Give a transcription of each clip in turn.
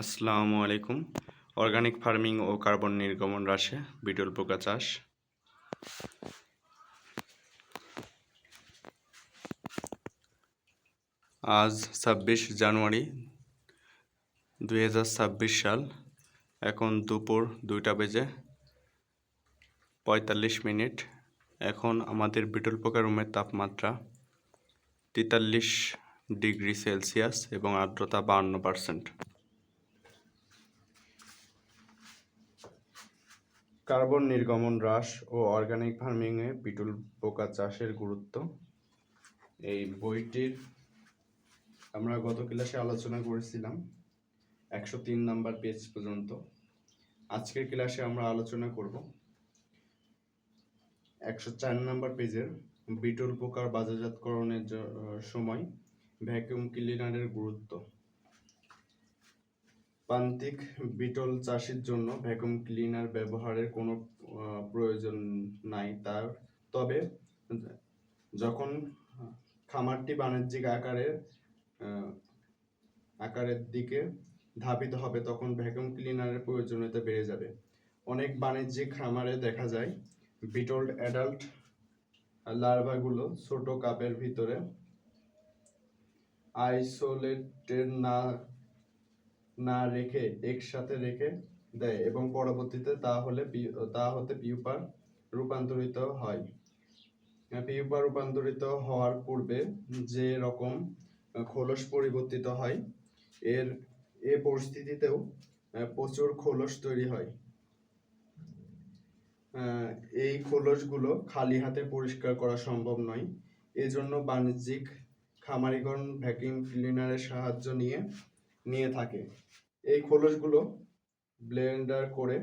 আসসালামু আলাইকুম। Organic farming ও carbon নির্গমন হ্রাসে বিটল পোকা চাষ। আজ ছাব্বিশ জানুয়ারি দুই হাজার ছাব্বিশ সাল। এখন দুপুর দুইটা বেজে পঁয়তাল্লিশ মিনিট। এখন আমাদের বিটল পোকা রুমের তাপমাত্রা তেতাল্লিশ ডিগ্রি সেলসিয়াস এবং আর্দ্রতা বাহান্ন পার্সেন্ট। কার্বন নির্গমন হ্রাস ও অর্গানিক ফার্মিংয়ে বিটল পোকা চাষের গুরুত্ব। এই বইটির আমরা গত ক্লাসে আলোচনা করেছিলাম। একশো তিন নাম্বার পেজ পর্যন্ত। আজকের ক্লাসে আমরা আলোচনা করব একশো চার নাম্বার পেজের বিটল পোকার বাজারজাতকরণের সময় ভ্যাকুয়াম ক্লিনারের গুরুত্ব। প্রান্তিক বিটল চাষের জন্য ভ্যাকুয়াম ক্লিনার ব্যবহারের কোনো প্রয়োজন নাই তার। তবে যখন খামারটি বাণিজ্যিক আকারে আকারের দিকে ধাবিত হবে তখন ভ্যাকুয়াম ক্লিনারের প্রয়োজনীয়তা বেড়ে যাবে। অনেক বাণিজ্যিক খামারে দেখা যায় বিটল অ্যাডাল্ট লার্ভাগুলো ছোট কাপের ভিতরে আইসোলেটেড না না রেখে একসাথে রেখে দেয় এবং পরবর্তীতে তা হলে তা হতে পিউপার রূপান্তরিত হয়। পিউপার রূপান্তরিত হওয়ার পূর্বে যে রকম খোলস পরিবর্তিত হয়, এর, এ পরিস্থিতিতেও প্রচুর খোলস তৈরি হয়। এই খোলসগুলো খালি হাতে পরিষ্কার করা সম্ভব নয়। এজন্য বাণিজ্যিক খামারিগণ ভ্যাকুয়াম ক্লিনারের সাহায্য নিয়ে নিয়ে থাকে। এই খোলসগুলো ব্লেন্ডার করে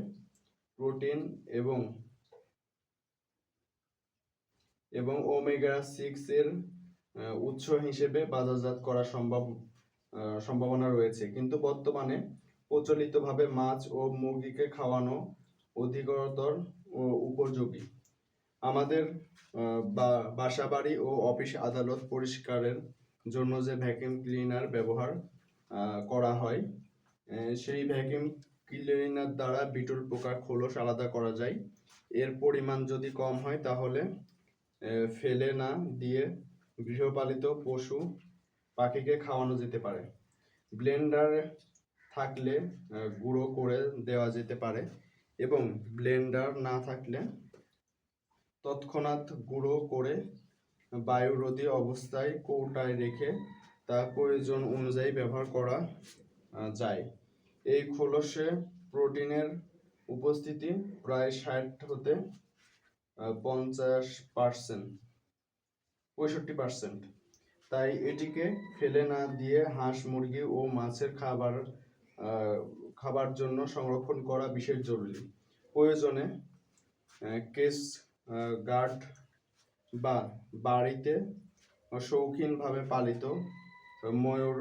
প্রোটিন এবং এবং ওমেগা সিক্স এর উৎস হিসেবে বাজারজাত করা সম্ভব সম্ভাবনা রয়েছে। কিন্তু বর্তমানে প্রচলিতভাবে মাছ ও মুরগিকে খাওয়ানো অধিকতর ও উপযোগী। আমাদের আহ, বা- বাসাবাড়ি ও অফিস আদালত পরিষ্কারের জন্য যে ভ্যাকুয়াম ক্লিনার ব্যবহার করা হয়। সেই ভ্যাকুয়াম ক্লিনার দ্বারা বিটল পোকার খোলস আলাদা করা যায়। এর পরিমাণ যদি কম হয় তাহলে ফেলে না দিয়ে গৃহপালিত পশু পাখিকে খাওয়ানো যেতে পারে। ব্লেন্ডার থাকলে গুঁড়ো করে দেওয়া যেতে পারে এবং ব্লেন্ডার না থাকলে তৎক্ষণাৎ গুঁড়ো করে বায়ুরোধী অবস্থায় কৌটায় রেখে তা প্রয়োজন অনুযায়ী ব্যবহার করা যায়। এই খোলসে প্রোটিনের উপস্থিতি প্রায় ষাট হতে পঞ্চাশ পার্সেন্ট, পঁয়ষট্টি পার্সেন্ট। তাই এটিকে ফেলে না দিয়ে হাঁস, মুরগি ও মাছের খাবার খাবার জন্য সংরক্ষণ করা বিশেষ জরুরি। প্রয়োজনে কেস গার্ড বা বাড়িতে শৌখিনভাবে পালিত ময়ূর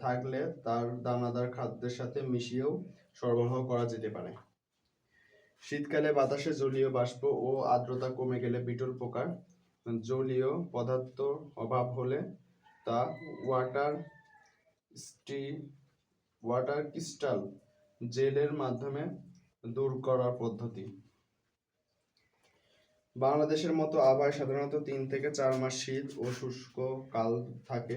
থাকলে তার দানাদার খাদ্যের সাথে মিশিয়েও সরবরাহ করা যেতে পারে। শীতকালে বাতাসে জলীয় বাষ্প ও আর্দ্রতা কমে গেলে বিটল পোকার জলীয় পদার্থ অভাব হলে তা ওয়াটার স্টি, ওয়াটার ক্রিস্টাল জেলের মাধ্যমে দূর করার পদ্ধতি। বাংলাদেশের মতো আবহাওয়ায় সাধারণত তিন থেকে চার মাস শীত ও শুষ্ক কাল থাকে।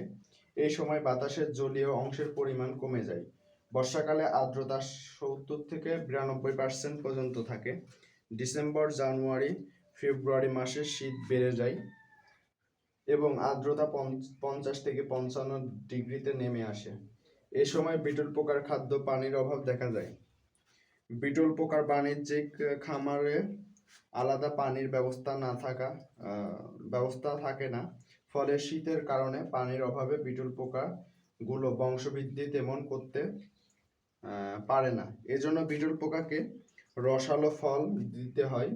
এই সময় বাতাসের জলীয় অংশের পরিমাণ কমে যায়। বর্ষাকালে আর্দ্রতা সত্তর থেকে বিরানব্বই পার্সেন্ট পর্যন্ত থাকে। ডিসেম্বর, জানুয়ারি, ফেব্রুয়ারি মাসে শীত বেড়ে যায় এবং আর্দ্রতা পঞ্চ- পঞ্চাশ থেকে পঞ্চান্ন ডিগ্রিতে নেমে আসে। এ সময় বিটল পোকার খাদ্য পানির অভাব দেখা যায়। বিটুল পোকার বাণিজ্যিক খামারে আলাদা পানির ব্যবস্থা না থাকা ব্যবস্থা থাকে না। ফলে শীতের কারণে পানির অভাবে বিটল পোকা গুলো বংশবৃদ্ধি তেমন করতে পারে না। এজন্য বিটল পোকাকে রসালো ফল দিতে হয়।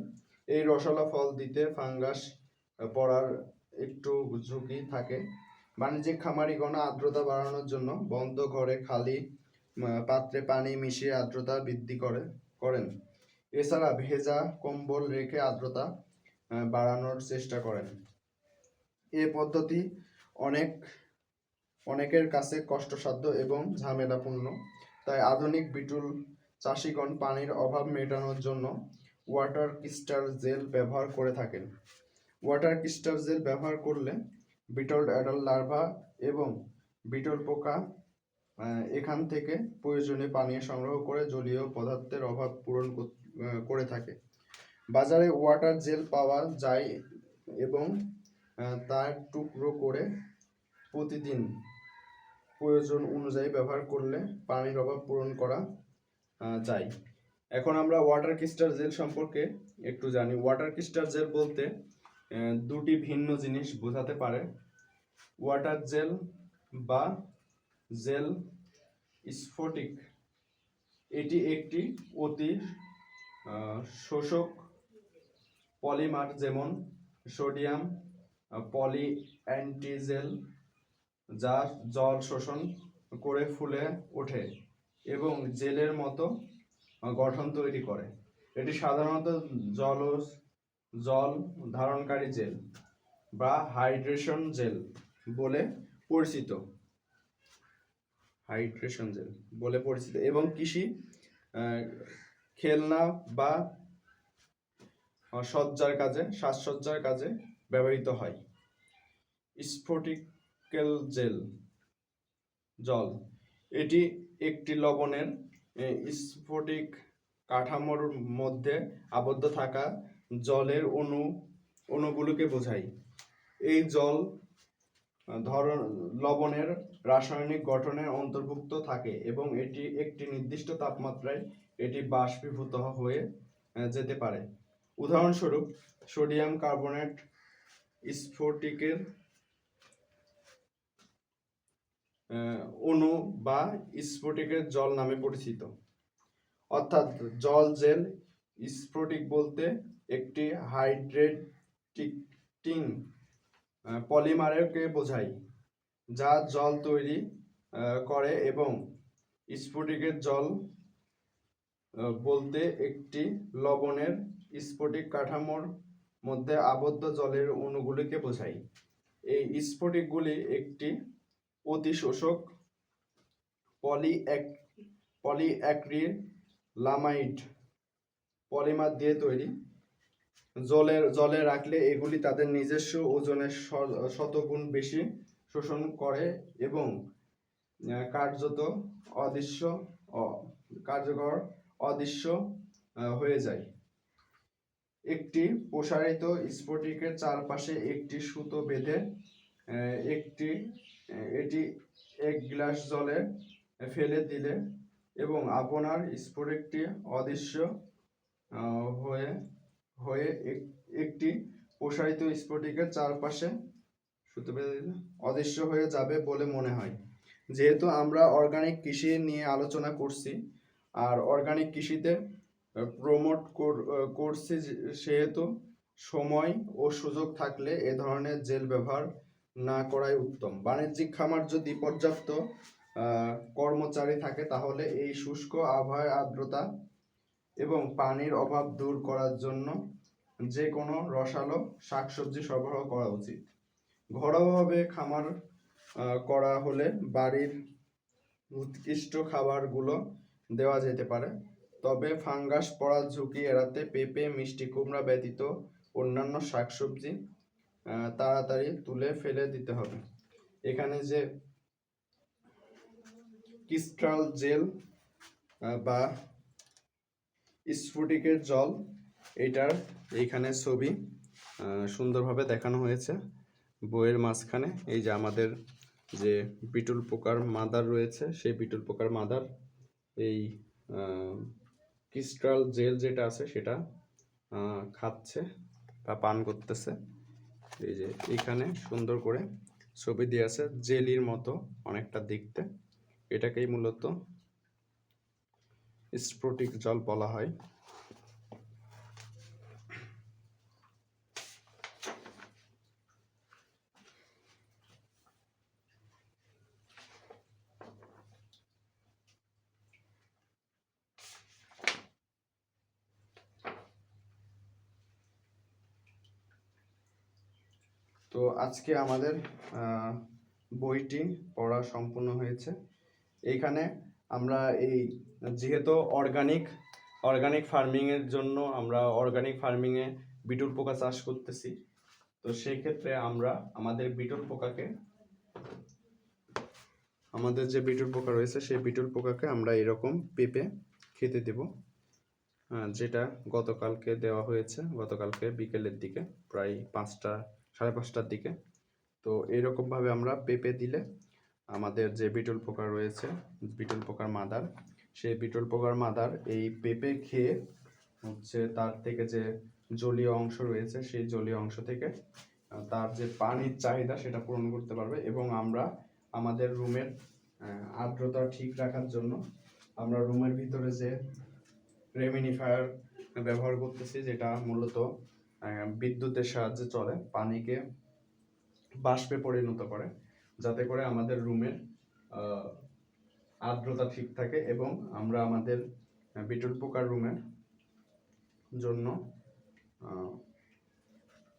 এই রসালো ফল দিতে ফাঙ্গাস পড়ার একটু ঝুঁকি থাকে। বাণিজ্যিক খামারিগণ আর্দ্রতা বাড়ানোর জন্য বন্ধ ঘরে খালি পাত্রে পানি মিশিয়ে আর্দ্রতা বৃদ্ধি করে, করেন। এছাড়া ভেজা কম্বল রেখে আর্দ্রতা বাড়ানোর চেষ্টা করেন। এ পদ্ধতি অনেক, অনেকের কাছে কষ্টসাধ্য এবং ঝামেলাপূর্ণ। তাই আধুনিক বিটুল চাষিগণ পানির অভাব মেটানোর জন্য ওয়াটার ক্রিস্টাল জেল ব্যবহার করে থাকেন। ওয়াটার ক্রিস্টাল জেল ব্যবহার করলে বিটল অ্যাডাল লার্ভা এবং বিটল পোকা এখান থেকে প্রয়োজনীয় পানীয় সংগ্রহ করে জলীয় পদার্থের অভাব পূরণ করে থাকে। বাজারে ওয়াটার জেল পাওয়া যায় এবং তার টুকরো করে প্রতিদিন প্রয়োজন অনুযায়ী ব্যবহার করলে পানির অভাব পূরণ করা যায়। এখন আমরা ওয়াটার ক্রিস্টাল জেল সম্পর্কে একটু জানি। ওয়াটার ক্রিস্টাল জেল বলতে দুটি ভিন্ন জিনিস বোঝাতে পারে। ওয়াটার জেল বা জেল স্ফটিক এটি একটি অতি শোষক পলিমার যেমন সোডিয়াম পলি অ্যান্টিজেল যা জল শোষণ করে ফুলে ওঠে এবং জেলের মতো গঠন তৈরি করে। এটি সাধারণত জল জল ধারণকারী জেল বা হাইড্রেশন জেল বলে পরিচিত। হাইড্রেশন জেল বলে পরিচিত এবং কৃষি খেলনা বা সজ্জার কাজে সাজসজ্জার কাজে ব্যবহৃত হয়। স্ফটিকেল জেল, জল, এটি একটি লবণের স্ফটিক কাঠামোর মধ্যে আবদ্ধ থাকা জলের অণু, অণুগুলোকে বোঝায়। এই জল ধরন, লবণের রাসায়নিক গঠনের অন্তর্ভুক্ত থাকে এবং এটি একটি নির্দিষ্ট তাপমাত্রায় এটি বাষ্পীভূত হয়ে যেতে পারে। উদাহরণস্বরূপ, সোডিয়াম কার্বনেট স্ফটিকের অণু বা স্ফটিকের জল নামে পরিচিত। অর্থাৎ জল জেল, স্ফটিক বলতে একটি হাইড্রেটিং পলিমারকে বোঝায়, যা জল তৈরি করে এবং স্ফটিকের জল বলতে একটি লবণের স্ফটিক কাঠামোর মধ্যে আবদ্ধ জলের অণুগুলিকে বোঝায় এই স্ফটিকগুলি একটি অতি শোষক পলি এক পলিঅ্যাক্রিলামাইড পলিমার দিয়ে তৈরি। জলের জলে রাখলে এগুলি তাদের নিজস্ব ওজনের শতগুণ বেশি শোষণ করে এবং কার্যত অদৃশ্য কার্যকর অদৃশ্য হয়ে যায়। একটি প্রসারিত স্ফটিকের চারপাশে একটি সুতো বেঁধে একটি এটি এক গ্লাস জলে ফেলে দিলে এবং আপনার স্ফটিকটি অদৃশ্য হয়ে হয়ে একটি প্রসারিত স্ফটিকের চারপাশে সুতো বেঁধে দিলে অদৃশ্য হয়ে যাবে বলে মনে হয়। যেহেতু আমরা অর্গানিক কৃষি নিয়ে আলোচনা করছি, আর অর্গানিক কৃষিতে প্রমোট করছি সেহেতু সময় ও সুযোগ থাকলে এ ধরনের জেল ব্যবহার না করাই উত্তম। বাণিজ্যিক খামার যদি পর্যাপ্ত কর্মচারী থাকে, তাহলে এই শুষ্ক আবহাওয়া আর্দ্রতা এবং পানির অভাব দূর করার জন্য যে কোনো রসালো শাকসবজি সরবরাহ করা উচিত। ঘরোয়াভাবে খামার করা হলে বাড়ির উৎকৃষ্ট খাবারগুলো দেওয়া যেতে পারে। তবে ফাঙ্গাস পড়ার ঝুঁকি এড়াতে পেঁপে, মিষ্টি কুমড়া ব্যতীত অন্যান্য শাকসবজি তাড়াতাড়ি তুলে ফেলে দিতে হবে। এখানে যে ক্রিস্টাল জেল বা স্ফটিকের জল, এটার এইখানে ছবি সুন্দরভাবে দেখানো হয়েছে। বইয়ের মাঝখানে এই যে আমাদের যে বিটুল পোকার মাদার রয়েছে, সেই বিটুল পোকার মাদার এই ক্রিস্টাল জেল যেটা আছে সেটা খাচ্ছে বা পান করতেছে। এই যে এখানে সুন্দর করে ছবি দিয়ে আছে জেলির মতো অনেকটা দেখতে। এটাকেই মূলত স্ফটিক জল বলা হয়। তো আজকে আমাদের বইটি পড়া সম্পূর্ণ হয়েছে। এইখানে আমরা এই, যেহেতু অর্গানিক অর্গানিক ফার্মিংয়ের জন্য আমরা অর্গানিক ফার্মিংয়ে বিটুল পোকা চাষ করতেছি, তো সেক্ষেত্রে আমরা আমাদের বিটুল পোকাকে, আমাদের যে বিটুল পোকা রয়েছে, সেই বিটুল পোকাকে আমরা এরকম পেঁপে খেতে দেব যেটা গতকালকে দেওয়া হয়েছে, গতকালকে বিকেলের দিকে, প্রায় পাঁচটা সাড়ে পাঁচটার দিকে। তো এরকমভাবে আমরা পেঁপে দিলে আমাদের যে বিটল পোকা রয়েছে, বিটল পোকার মাদার, সেই বিটল পোকার মাদার এই পেঁপে খেয়ে হচ্ছে তার থেকে যে জলীয় অংশ রয়েছে, সেই জলীয় অংশ থেকে তার যে পানির চাহিদা সেটা পূরণ করতে পারবে এবং আমরা আমাদের রুমের আর্দ্রতা ঠিক রাখার জন্য আমরা রুমের ভিতরে যে রেমিনিফায়ার ব্যবহার করতেছি, যেটা মূলত বিদ্যুতের সাহায্যে চলে, পানিকে বাষ্পে পরিণত করে, যাতে করে আমাদের রুমের আর্দ্রতা ঠিক থাকে এবং আমরা আমাদের বিটুল পোকার রুমের জন্য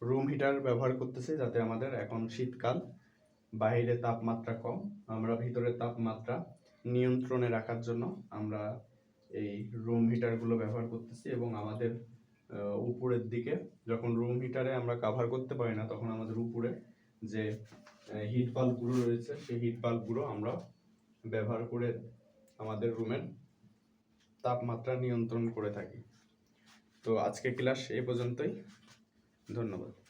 রুম হিটার ব্যবহার করতেছি যাতে আমাদের এখন শীতকাল বাইরে তাপমাত্রা কম, আমরা ভিতরের তাপমাত্রা নিয়ন্ত্রণে রাখার জন্য আমরা এই রুম হিটারগুলো ব্যবহার করতেছি এবং আমাদের উপরের দিকে যখন রুম হিটারে আমরা কাভার করতে পারি না, তখন আমাদের উপরে যে হিট বাল্বগুলো রয়েছে, সেই হিট বাল্বগুলো আমরা ব্যবহার করে আমাদের রুমের তাপমাত্রা নিয়ন্ত্রণ করে থাকি। তো আজকে ক্লাস এই পর্যন্তই। ধন্যবাদ।